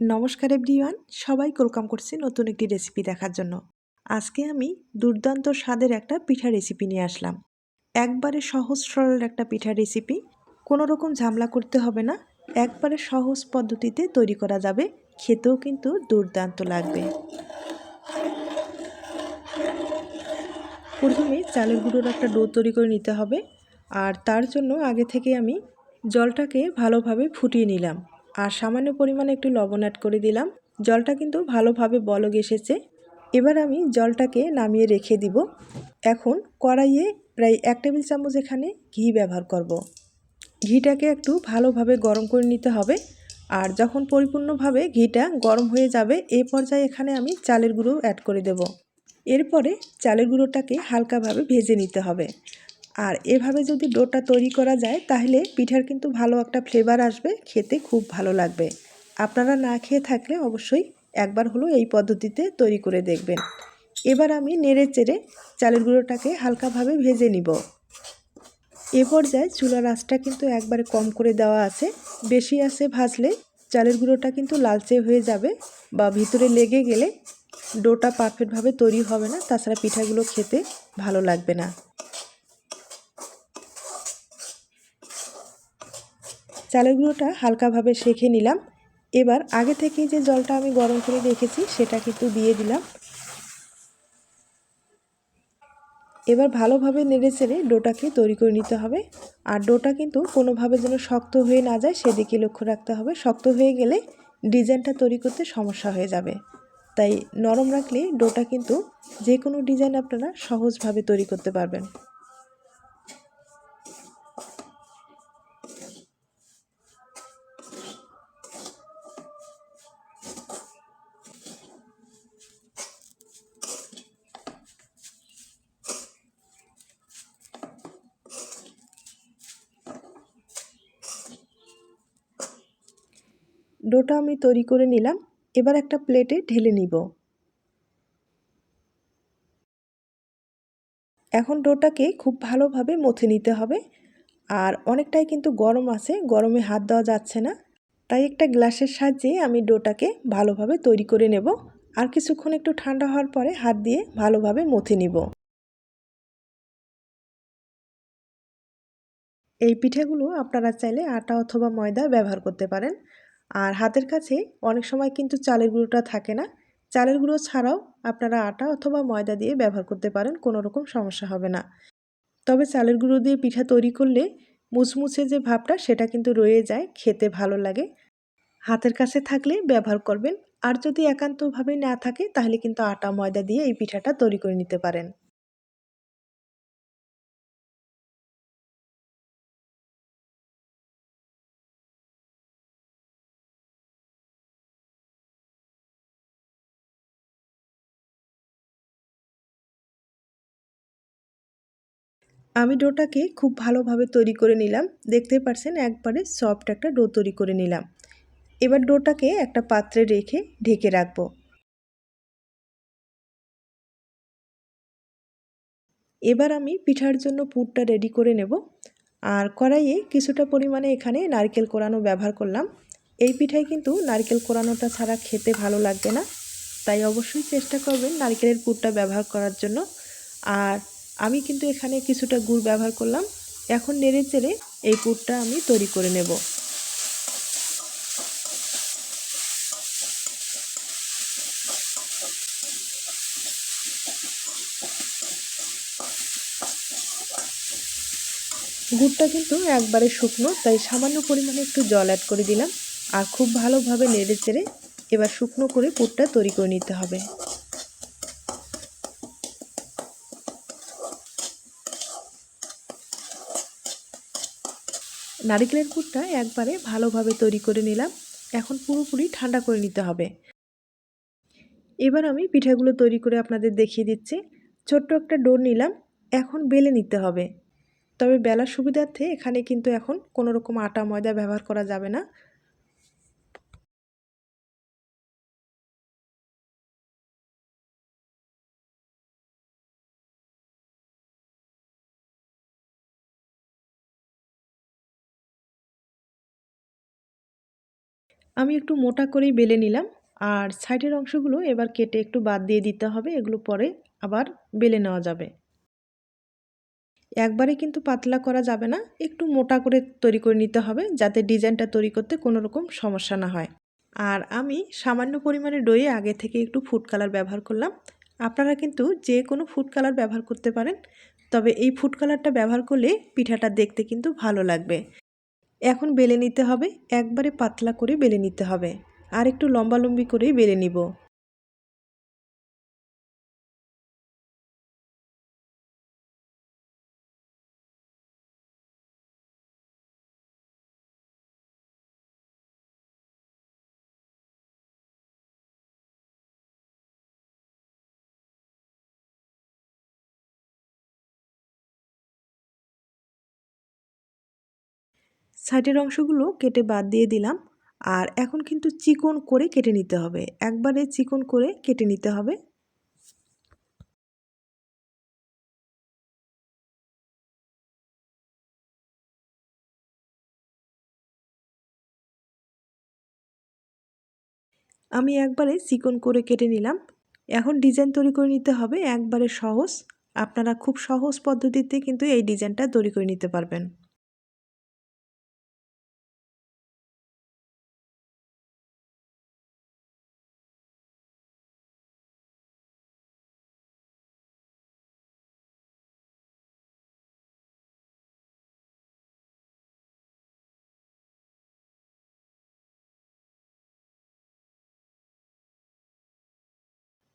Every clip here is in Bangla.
নমস্কার এভরিওয়ান সবাই ওয়েলকাম করছি নতুন একটি রেসিপি দেখার জন্য। আজকে আমি দুর্দান্ত স্বাদের একটা পিঠা রেসিপি নিয়ে আসলাম। একবারে সহজ সরল একটা পিঠা রেসিপি কোনো রকম ঝামেলা করতে হবে না, একবারে সহজ পদ্ধতিতে তৈরি করা যাবে, খেতেও কিন্তু দুর্দান্ত লাগবে। প্রথমে চালের গুঁড়োর একটা ডো তৈরি করে নিতে হবে, আর তার জন্য আগে থেকে আমি জলটাকে ভালোভাবে ফুটিয়ে নিলাম। আর সামান্য পরিমাণে একটু লবণ অ্যাড করে দিলাম। জলটা কিন্তু ভালোভাবে বলগ এসেছে। এবার আমি জলটাকে নামিয়ে রেখে দিব। এখন কড়াইয়ে প্রায় এক টেবিল চামচ এখানে ঘি ব্যবহার করব। ঘিটাকে একটু ভালোভাবে গরম করে নিতে হবে। আর যখন পরিপূর্ণভাবে ঘিটা গরম হয়ে যাবে এই পর্যায়ে এখানে আমি চালের গুঁড়ো অ্যাড করে দেব। এরপরে চালের গুঁড়োটাকে হালকাভাবে ভেজে নিতে হবে। আর এভাবে যদি ডোটা তৈরি করা যায়, তাহলে পিঠার কিন্তু ভালো একটা ফ্লেভার আসবে, খেতে খুব ভালো লাগবে। আপনারা না খেয়ে থাকলে অবশ্যই একবার হলো এই পদ্ধতিতে তৈরি করে দেখবেন। এবার আমি নেড়ে চেড়ে চালের গুঁড়োটাকে হালকাভাবে ভেজে নিব। এ পর্যায়ে চুলার আঁচটা কিন্তু একবারে কম করে দেওয়া আছে। বেশি আছে ভাজলে চালের গুঁড়োটা কিন্তু লালচে হয়ে যাবে বা ভিতরে লেগে গেলে ডোটা পারফেক্টভাবে তৈরি হবে না, তাছাড়া পিঠাগুলো খেতে ভালো লাগবে না। চালের গুঁড়োটা হালকাভাবে শেখে নিলাম। এবার আগে থেকেই যে জলটা আমি গরম করে রেখেছি, সেটা কিন্তু দিয়ে দিলাম। এবার ভালোভাবে নেড়ে চেড়ে ডোটাকে তৈরি করে নিতে হবে। আর ডোটা কিন্তু কোনোভাবে যেন শক্ত হয়ে না যায়, সেদিকে লক্ষ্য রাখতে হবে। শক্ত হয়ে গেলে ডিজাইনটা তৈরি করতে সমস্যা হয়ে যাবে। তাই নরম রাখলে ডোটা কিন্তু যে কোনো ডিজাইন আপনারা সহজভাবে তৈরি করতে পারবেন। ডোটা আমি তৈরি করে নিলাম। এবার একটা প্লেটে ঢেলে নিব। এখন ডোটাকে খুব ভালোভাবে মথে নিতে হবে। আর অনেকটাই কিন্তু গরম আছে, গরমে হাত দেওয়া যাচ্ছে না। তাই একটা গ্লাসের সাহায্যে আমি ডোটাকে ভালোভাবে তৈরি করে নেব। আর কিছুক্ষণ একটু ঠান্ডা হওয়ার পরে হাত দিয়ে ভালোভাবে মথে নিব। এই পিঠেগুলো আপনারা চাইলে আটা অথবা ময়দা ব্যবহার করতে পারেন। আর হাতের কাছে অনেক সময় কিন্তু চালের গুঁড়োটা থাকে না। চালের গুঁড়ো ছাড়াও আপনারা আটা অথবা ময়দা দিয়ে ব্যবহার করতে পারেন, কোনো রকম সমস্যা হবে না। তবে চালের গুঁড়ো দিয়ে পিঠা তৈরি করলে মুচমুচে যে ভাবটা সেটা কিন্তু রয়ে যায়, খেতে ভালো লাগে। হাতের কাছে থাকলে ব্যবহার করবেন, আর যদি একান্তভাবে না থাকে তাহলে কিন্তু আটা, ময়দা দিয়ে এই পিঠাটা তৈরি করে নিতে পারেন। আমি ডোটাকে খুব ভালোভাবে তৈরি করে নিলাম। দেখতে পারছেন, একবারে সফট একটা ডো তৈরি করে নিলাম। এবার ডোটাকে একটা পাত্রে রেখে ঢেকে রাখব। এবার আমি পিঠার জন্য পুরটা রেডি করে নেব। আর কড়াইয়ে কিছুটা পরিমাণে এখানে নারকেল কোরানো ব্যবহার করলাম। এই পিঠায় কিন্তু নারকেল কোরানোটা ছাড়া খেতে ভালো লাগবে না। তাই অবশ্যই চেষ্টা করবেন নারকেলের পুরটা ব্যবহার করার জন্য। আর আমি কিন্তু এখানে কিছুটা গুড় ব্যবহার করলাম। এখন নেড়ে চেড়ে এই পুরটা আমি তৈরি করে নেব। গুড়টা কিন্তু একবারে শুকনো, তাই সামান্য পরিমাণে একটু জল অ্যাড করে দিলাম। আর খুব ভালোভাবে নেড়ে চেড়ে এবার শুকনো করে পুরটা তৈরি করে নিতে হবে। নারিকেলের কুটটা একবারে ভালোভাবে তৈরি করে নিলাম। এখন পুরোপুরি ঠান্ডা করে নিতে হবে। এবার আমি পিঠাগুলো তৈরি করে আপনাদের দেখিয়ে দিচ্ছি। ছোট্ট একটা ডোর নিলাম। এখন বেলে নিতে হবে। তবে বেলার সুবিধার্থে এখানে কিন্তু এখন কোনো রকম আটা, ময়দা ব্যবহার করা যাবে না। আমি একটু মোটা করেই বেলে নিলাম আর সাইডের অংশগুলো এবার কেটে একটু বাদ দিয়ে দিতে হবে, এগুলো পরে আবার বেলে নেওয়া যাবে। একবারে কিন্তু পাতলা করা যাবে না, একটু মোটা করে তৈরি করে নিতে হবে যাতে ডিজাইনটা তৈরি করতে কোনো রকম সমস্যা না হয়। আর আমি সামান্য পরিমাণে ডয়ে আগে থেকে একটু ফুড কালার ব্যবহার করলাম। আপনারা কিন্তু যে কোনো ফুড কালার ব্যবহার করতে পারেন, তবে এই ফুড কালারটা ব্যবহার করলে পিঠাটা দেখতে কিন্তু ভালো লাগবে। এখন বেলে নিতে হবে, একবারে পাতলা করে বেলে নিতে হবে। আর একটু লম্বালম্বি করেই বেলে নিব। সাইডের অংশগুলো কেটে বাদ দিয়ে দিলাম। আর এখন কিন্তু চিকন করে কেটে নিতে হবে। একবারে চিকন করে কেটে নিতে হবে। আমি একবারে চিকন করে কেটে নিলাম। এখন ডিজাইন তৈরি করে নিতে হবে। একবারে সহজ। আপনারা খুব সহজ পদ্ধতিতে কিন্তু এই ডিজাইনটা তৈরি করে নিতে পারবেন।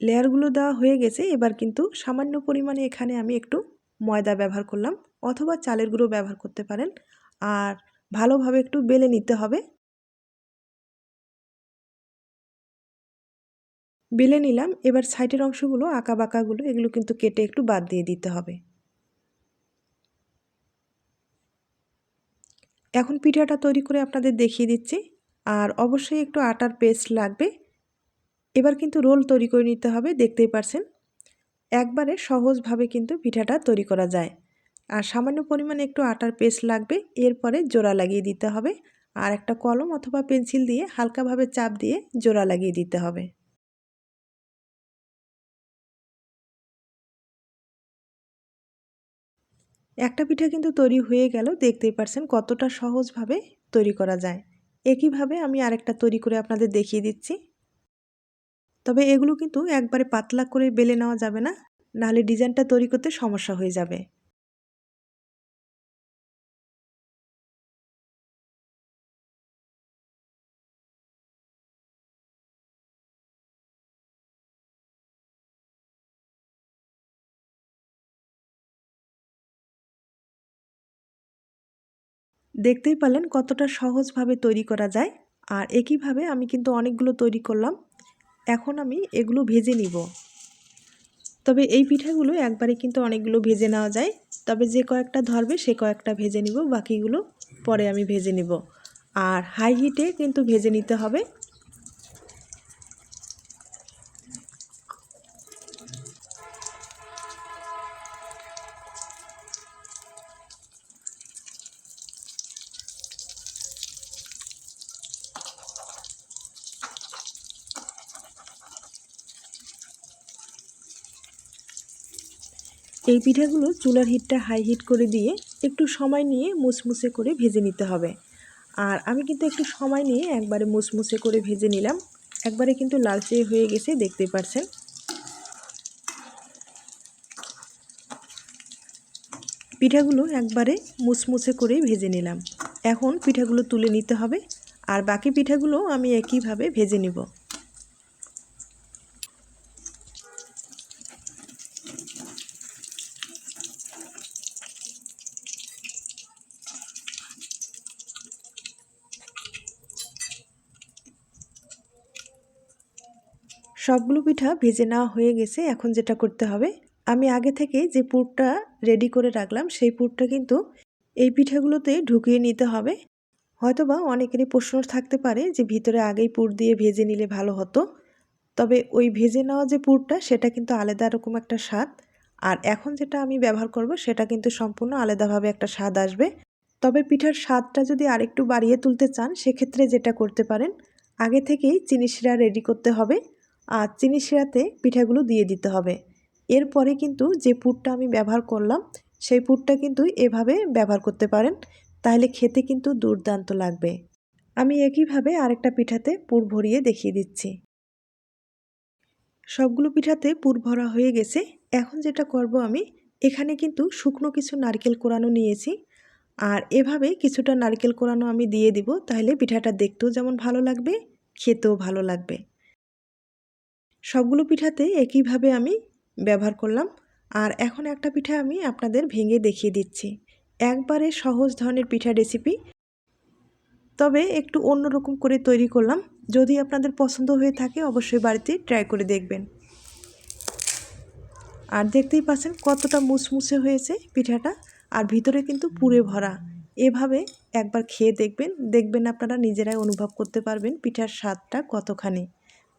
লেয়ারগুলো দেওয়া হয়ে গেছে, এবার কিন্তু সামান্য পরিমাণে এখানে আমি একটু ময়দা ব্যবহার করলাম অথবা চালের গুঁড়ো ব্যবহার করতে পারেন। আর ভালোভাবে একটু বেলে নিতে হবে। বেলে নিলাম, এবার সাইডের অংশগুলো আঁকা বাঁকাগুলো এগুলো কিন্তু কেটে একটু বাদ দিয়ে দিতে হবে। এখন পিঠাটা তৈরি করে আপনাদের দেখিয়ে দিচ্ছি। আর অবশ্যই একটু আটার পেস্ট লাগবে। এবার কিন্তু রোল তৈরি করে নিতে হবে, দেখতেই পারছেন। একবারে সহজভাবে কিন্তু পিঠাটা তৈরি করা যায়। আর সামান্য পরিমাণে একটু আটার পেস্ট লাগবে, এরপরে জোড়া লাগিয়ে দিতে হবে। আর একটা কলম অথবা পেন্সিল দিয়ে হালকাভাবে চাপ দিয়ে জোড়া লাগিয়ে দিতে হবে। একটা পিঠা কিন্তু তৈরি হয়ে গেল, দেখতেই পারছেন কতটা সহজভাবে তৈরি করা যায়। একইভাবে আমি আরেকটা তৈরি করে আপনাদের দেখিয়ে দিচ্ছি। তবে এগুলো কিন্তু একবারে পাতলা করে বেলে নেওয়া যাবে না, নাহলে ডিজাইনটা তৈরি করতে সমস্যা হয়ে যাবে। দেখতেই পারলেন কতটা সহজভাবে তৈরি করা যায়, আর একইভাবে আমি কিন্তু অনেকগুলো তৈরি করলাম। এখন আমি এগুলো ভেজে নিব। তবে এই পিঠাগুলো একবারে কিন্তু অনেকগুলো ভেজে নেওয়া যায়। তবে যে কয়েকটা ধরবে, সে কয়েকটা ভেজে নিব। বাকিগুলো পরে আমি ভেজে নিব। আর হাই হিটে কিন্তু ভেজে নিতে হবে। এই পিঠাগুলো চুলার হিটটা হাই হিট করে দিয়ে একটু সময় নিয়ে মুসমুসে করে ভেজে নিতে হবে। আর আমি কিন্তু একটু সময় নিয়ে একবারে মুসমুসে করে ভেজে নিলাম। একবারে কিন্তু লালচে হয়ে গেছে, দেখতে পারছেন। পিঠাগুলো একবারে মুসমুসে করেই ভেজে নিলাম। এখন পিঠাগুলো তুলে নিতে হবে। আর বাকি পিঠাগুলো আমি একইভাবে ভেজে নিব। সবগুলো পিঠা ভেজে নেওয়া হয়ে গেছে, এখন যেটা করতে হবে, আমি আগে থেকে যে পুরটা রেডি করে রাখলাম, সেই পুরটা কিন্তু এই পিঠাগুলোতে ঢুকিয়ে নিতে হবে। হয়তোবা অনেকেরই প্রশ্ন থাকতে পারে যে ভিতরে আগেই পুর দিয়ে ভেজে নিলে ভালো হতো। তবে ওই ভেজে নেওয়া যে পুরটা, সেটা কিন্তু আলাদা রকম একটা স্বাদ। আর এখন যেটা আমি ব্যবহার করব, সেটা কিন্তু সম্পূর্ণ আলাদাভাবে একটা স্বাদ আসবে। তবে পিঠার স্বাদটা যদি আরেকটু বাড়িয়ে তুলতে চান, সেক্ষেত্রে যেটা করতে পারেন, আগে থেকেই চিনি শিরা রেডি করতে হবে। আর চিনি শিরাতে পিঠাগুলো দিয়ে দিতে হবে। এরপরে কিন্তু যে পুরটা আমি ব্যবহার করলাম, সেই পুরটা কিন্তু এভাবে ব্যবহার করতে পারেন। তাহলে খেতে কিন্তু দুর্দান্ত লাগবে। আমি একইভাবে আরেকটা পিঠাতে পুর ভরিয়ে দেখিয়ে দিচ্ছি। সবগুলো পিঠাতে পুর ভরা হয়ে গেছে। এখন যেটা করব আমি, এখানে কিন্তু শুকনো কিছু নারকেল কোরানো নিয়েছি। আর এভাবে কিছুটা নারকেল কোরানো আমি দিয়ে দিব, তাহলে পিঠাটা দেখতেও যেমন ভালো লাগবে, খেতেও ভালো লাগবে। সবগুলো পিঠাতে একইভাবে আমি ব্যবহার করলাম। আর এখন একটা পিঠা আমি আপনাদের ভেঙে দেখিয়ে দিচ্ছি। একবারে সহজ ধরনের পিঠা রেসিপি তবে একটু অন্যরকম করে তৈরি করলাম। যদি আপনাদের পছন্দ হয়ে থাকে অবশ্যই বাড়িতে ট্রাই করে দেখবেন। আর দেখতেই পাচ্ছেন কতটা মুসমুসে হয়েছে পিঠাটা। আর ভিতরে কিন্তু পুরে ভরা। এভাবে একবার খেয়ে দেখবেন। দেখবেন আপনারা নিজেরাই অনুভব করতে পারবেন পিঠার স্বাদটা কতখানি।